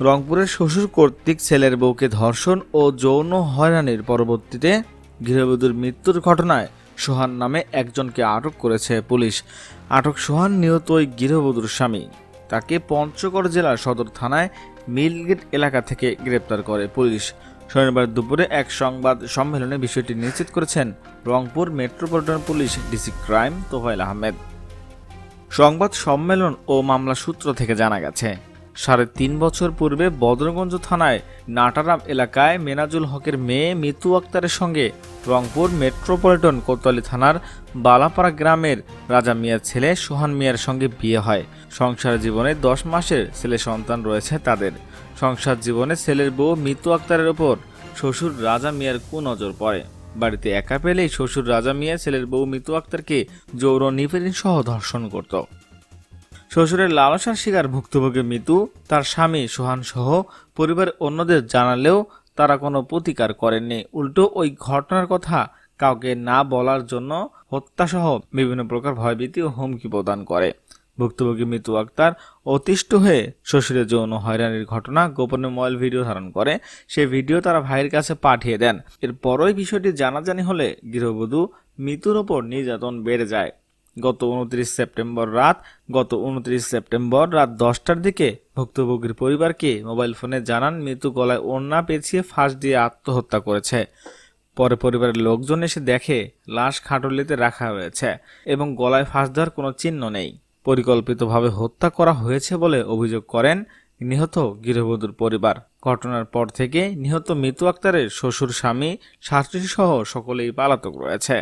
রংপুরের শ্বশুর কর্তৃক ছেলের বউকে ধর্ষণ ও যৌন হয়রানির পরবর্তীতে গৃহবধূর মৃত্যুর ঘটনায় সোহান নামে একজনকে আটক করেছে পুলিশ। আটক সোহান নিহত ওই গৃহবধূর স্বামী। তাকে পঞ্চগড় জেলার সদর থানায় মিলগেট এলাকা থেকে গ্রেপ্তার করে পুলিশ। শনিবার দুপুরে এক সংবাদ সম্মেলনে বিষয়টি নিশ্চিত করেছেন Rangpur metropolitan police DC crime Tofayel Ahmed. সংবাদ সম্মেলন ও মামলা সূত্র থেকে জানা গেছে। সাড়ে তিন বছর পূর্বে বদরগঞ্জ থানায় নাটারাম এলাকায় মেনাজুল হকের মেয়ে মিতু আক্তারের সঙ্গে রংপুর মেট্রোপলিটন কোতোয়ালি থানার বালাপাড়া গ্রামের রাজা মিয়ার ছেলে সোহান মিয়ার সঙ্গে বিয়ে হয়। সংসার জীবনে দশ মাসের ছেলে সন্তান রয়েছে তাদের। সংসার জীবনে ছেলের বউ মিতু আক্তারের ওপর শ্বশুর রাজা মিয়ার কুনজর পড়ে। বাড়িতে একা পেলেই শ্বশুর রাজা মিয়া ছেলের বউ মিতু আক্তারকে যৌন নিপীড়ন সহ ধর্ষণ করত। শ্বশুরের লালসার শিকার ভুক্তভোগী মিতু, তার স্বামী সোহান সহ পরিবারের অন্যদের জানালেও তারা কোনো প্রতিকার করেননি। উল্টো ওই ঘটনার কথা কাউকে না বলার জন্য হত্যাসহ বিভিন্ন প্রকার ভয়ভীতি ও হুমকি প্রদান করে। ভুক্তভোগী মিতু আক্তার অতিষ্ঠ হয়ে শ্বশুরের যৌন হয়রানির ঘটনা গোপনে মোবাইল ভিডিও ধারণ করে। সেই ভিডিও তারা ভাইয়ের কাছে পাঠিয়ে দেন। এরপরই বিষয়টি জানাজানি হলে গৃহবধূ মিতুর ওপর নির্যাতন বেড়ে যায়। গত উনত্রিশ সেপ্টেম্বর রাত, গত উনত্রিশ সেপ্টেম্বর রাত দশটার দিকে ভুক্তভোগীর পরিবারকে মোবাইল ফোনে জানান মৃত্যু গলায় ওড়না পেঁচিয়ে ফাঁস দিয়ে আত্মহত্যা করেছে। পরে পরিবারের লোকজন এসে দেখে, লাশ খাটুলিতে রাখা হয়েছে এবং গলায় ফাঁস দেওয়ার কোনো চিহ্ন নেই। পরিকল্পিতভাবে হত্যা করা হয়েছে বলে অভিযোগ করেন নিহত গৃহবধূর পরিবার। ঘটনার পর থেকে নিহত মিতু আক্তারের শ্বশুর, স্বামী, শাশুড়ি সহ সকলেই পালাতক রয়েছে।